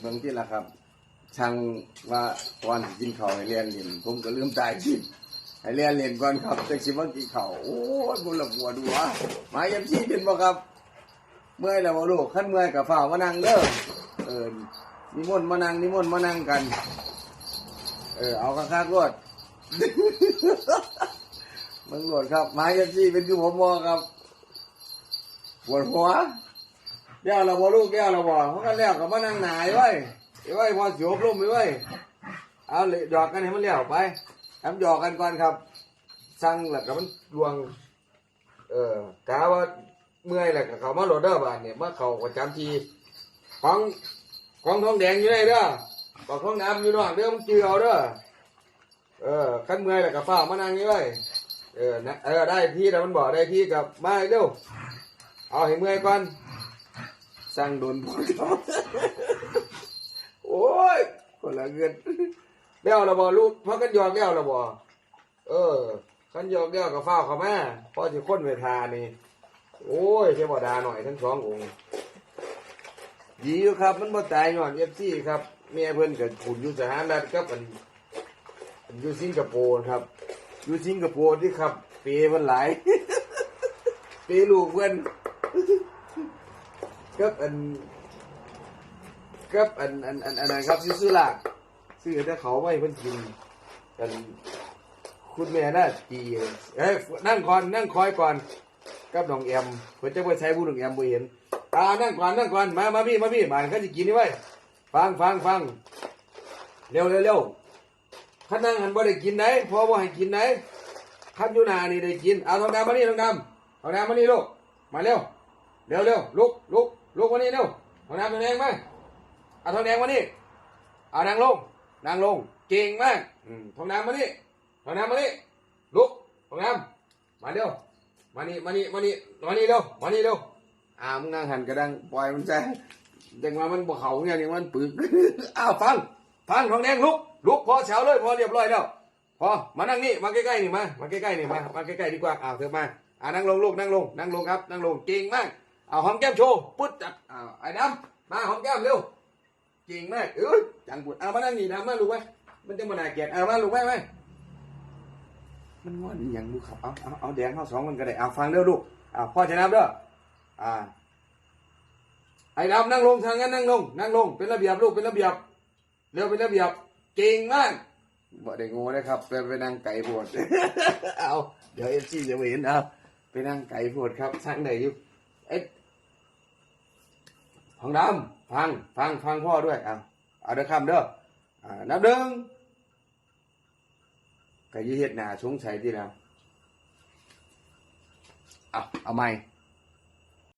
เบิ่งที่ละครับ ช่างว่าก่อนสิกินข้าวให้เรียนเรียนผมก็ลืมตายกินให้เรียนเรียนก่อนครับจักสิมากินข้าวโอ้ยบุญละบัวดูวะมาเยี่ยมชีเป็นบ่ครับ เมื่อยแล้วบ่ลูกขั้นเมื่อยกับฝ้าวมานั่งเด้อเออนิมนต์มานั่งนิมนต์มานั่งกัน เออเอาคักๆรวดมึงรวดครับมาเยี่ยมชีเป็นคือผมบ่ครับปวดหัว ดี๋ยวเราบ่ลูกเดี๋ยวเราบ่เพรากันแล้วก็มานั่งหนายไว้ไอ้ไว้พอสิอบรมไว้ไว้เอาเลยหยอกกันให้มันแล้วไปทำหยอกกันก่อนครับ สั่งแล้วก็มันดวง เออกาว่าเมื่อยแล้วก็เขามาโหลดเด้อบานเนี่ยมาเขาประจำทีของของทองแดงอยู่ไหนเด้อบอกทองน้ำอยู่นอกเด้อมันจือเอาเด้อเออขั้นเมื่อยแล้วก็ฝ้ามานั่งนี่ไว้เออนะเออได้ที่แล้วมันบอกได้ที่กับมาเร็วเอาให้เมื่อยก่อน สั่งโดนพอเขาโอ้ยคนละเงินเลี้ยวระบอลูกเพราะกันยอกเลี้ยวระบอเออกันยอกเลี้ยวกับฝ้าเขาแมาพอจะค้นเวทานี่ โอ้ยเทวดาหน่อยทั้งสององค์ดีอยู่ครับ มันบ่ตายหน่อยเอฟซีครับเมียเพิ่อนกับขุนอยู่สหรัฐกับอันอันอยู่สิงคโปร์ครับอยู่สิงคโปร์ที่ครับเปย์เพิ่นหลายเปย์ลูกเพิ่อน กับอันกับอันอันอันอันนั้นครับซื้อซื้อลากซื้อแต่เขาไว้เพิ่นกินกันคุณแม่น่าตีเอ้ยนั่งก่อนนั่งคอยก่อนกับน้องแอมเพิ่นจะไปใช้ผู้น้องแอมบ่เห็นอ่านั่งก่อนนั่งก่อนมามาพี่มาพี่มาเขาจะกินนี่ไว้ฟังฟังฟังเร็วเร็วเร็วขันนั่งหันบ่ได้กินไหนพอบ่ให้กินไหนขันอยู่นานี่ได้กินเอาทองดำมานี่ทองดำทองดำมานี่ลูกมาเร็วเร็วเร็วลุกลุก ลุกมานี่เร็วทองดำทองแดงมาเอาทองแดงมานี่เอานั่งลงนั่งลงเก่งมากทองดำมานี่ทองดำมานี่ลุกทองดำมาเร็วมานี่มานี่มานี่มานี่เร็วมานี่เร็วอ่ามึงนั่งหันกระดังปล่อยมันใจจังว่ามันบ่เขาเนี่ยนี่มันปึกอ้าวฟังฟังทองแดงลุกลุกพอแถวเลยพอเรียบร้อยแล้วพอมานั่งนี่มาใกล้ๆนี่มามาใกล้ๆนี่มามาใกล้ๆดีกว่าอ้าวเธอมาอ่านั่งลงลูกนั่งลงนั่งลงครับนั่งลงเก่งมาก เอาหอมแก้มโชว์ปุ๊ดจัดอ้าไอ้ดำมาหอมแก้มเร็วเก่งมากเอ้ยจังบุดเอามานั่งนี่ดำมาลูกไว้มันจะมาหนาเกลียดเอามาลูกไว้ไว้มันงอนอย่างลูกครับเอาเอาเอาแดงเข้าสองมันก็ได้เอาฟังเด้อลูกอ่าพ่อจนับเด้ออ่าไอ้ดำนั่งลงทางนั้นนั่งลงนั่งลงเป็นระเบียบลูกเป็นระเบียบเร็วเป็นระเบียบเก่งมากบ่ได้ง่เลยครับไปไปนั่งไก่โพดเอาเดี๋ยวเอฟซีจะไม่เห็นเอาไปนั่งไก่โพดครับช่างไหนอยู่เอ ห้องดำฟังฟังฟังพ่อด้วยเอาเอาเด้อคำเด้ออ่านับหนึ่งก็ยี่เฮ็ดหนาสงสัยที่แล้วเอาเอาไม่